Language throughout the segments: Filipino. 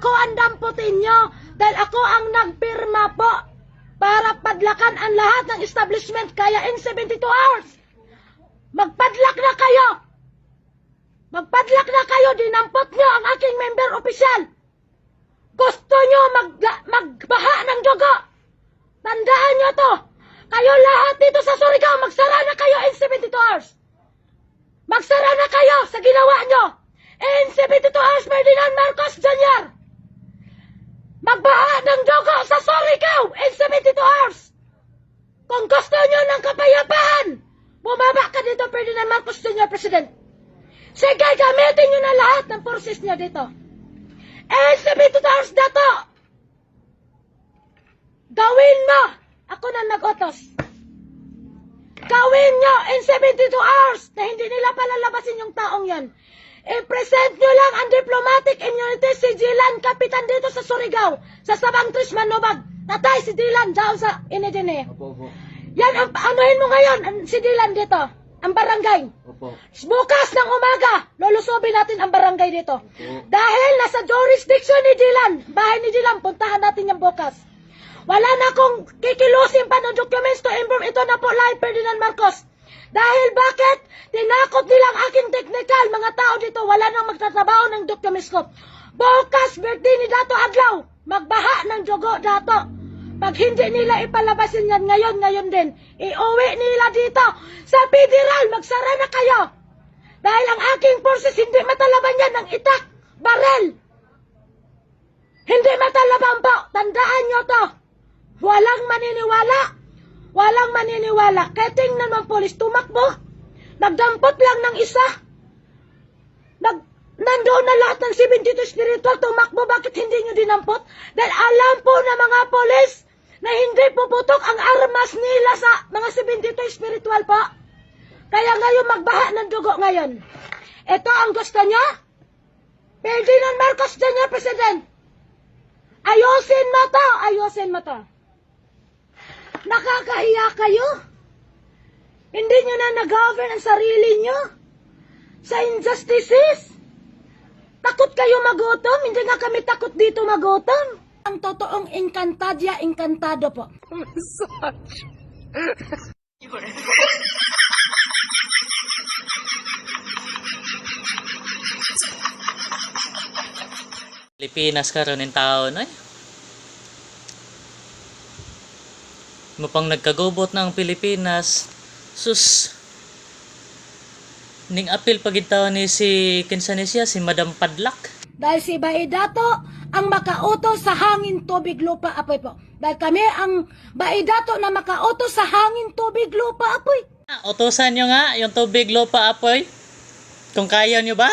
ako ang damputin nyo dahil ako ang nagpirma po para padlakan ang lahat ng establishment kaya in 72 hours. Magpadlak na kayo! Magpadlak na kayo, dinampot nyo ang aking member opisyal. Gusto nyo mag, magbaha ng dugo. Tandaan nyo to. Kayo lahat dito sa Surigao, magsara na kayo in 72 hours. Magsara na kayo sa ginawa nyo. In 72 hours, Ferdinand Marcos Jr. Magbaha ng dugo sa Surigao in 72 hours. Kung gusto nyo ng kapayapaan, bumaba ka dito, Ferdinand Marcos Jr. President. Sige, gamitin nyo na lahat ng forces nyo dito. In 72 hours na to. Gawin mo. Ako na nag-utos. Gawin nyo in 72 hours na hindi nila palalabasin yung taong yan. I-present nyo lang ang diplomatic immunity si Dylan, kapitan dito sa Surigao, sa Sabang Tris Manobag. Tatay si Dylan, dyan sa Inedine. Opo, opo. Yan, ang, anuhin mo ngayon, ang- si Dylan dito, ang barangay. Opo. Bukas ng umaga, lulusobin natin ang barangay dito. Opo. Dahil nasa jurisdiction ni Dylan, bahay ni Dylan, puntahan natin yung bukas. Wala na akong kikilusin pa ng documents to inform ito na po live Ferdinand Marcos. Dahil bakit? Tinakot nilang aking technical, mga tao dito, wala nang magtatrabaho ng documents ko. Bukas, birthday ni Dato Adlaw, magbaha ng dugo, Dato. Pag hindi nila ipalabasin yan ngayon, ngayon din, iuwi nila dito sa federal, magsara na kayo. Dahil ang aking forces hindi matalaban yan ng itak, barel. Hindi matalaban po, tandaan nyo to. Walang maniniwala. Walang maniniwala. Kaya tingnan ang polis, tumakbo. Nagdampot lang ng isa. Nag, nandoon na lahat ng 72 spiritual, tumakbo. Bakit hindi nyo dinampot? Dahil alam po na mga polis na hindi puputok ang armas nila sa mga 72 spiritual po. Kaya ngayon magbaha ng dugo ngayon. Ito ang gusto niya. Ferdinand Marcos Jr. President. Ayusin mo to! Ayusin mo to! Nakakahiya kayo? Hindi nyo na nag-govern ang sarili nyo? Sa injustices? Takot kayo magutom? Hindi nga kami takot dito magutom. Ang totoong encantadia, encantado po. Pilipinas karon in taon ay. Mo pang nagkagubot ng Pilipinas. Sus. Ning apil pagid taon ni si kinsa ni siya si Madam Padlak. Dahil si Baidato ang makautos sa hangin, tubig, lupa, apoy po. Dahil kami ang Baidato na makautos sa hangin, tubig, lupa, apoy. Ah, Utosan nyo nga yung tubig lupa apoy. Kung kaya nyo ba?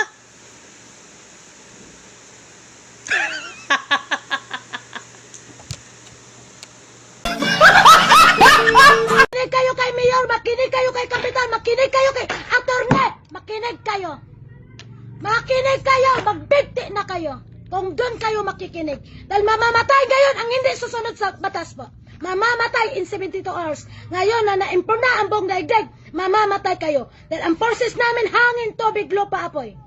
Kung doon kayo makikinig. Dahil mamamatay ngayon ang hindi susunod sa batas po. Mamamatay in 72 hours. Ngayon na na-inform na ang buong daigdig, mamamatay kayo. Dahil ang forces namin hangin, tubig, lupa, apoy.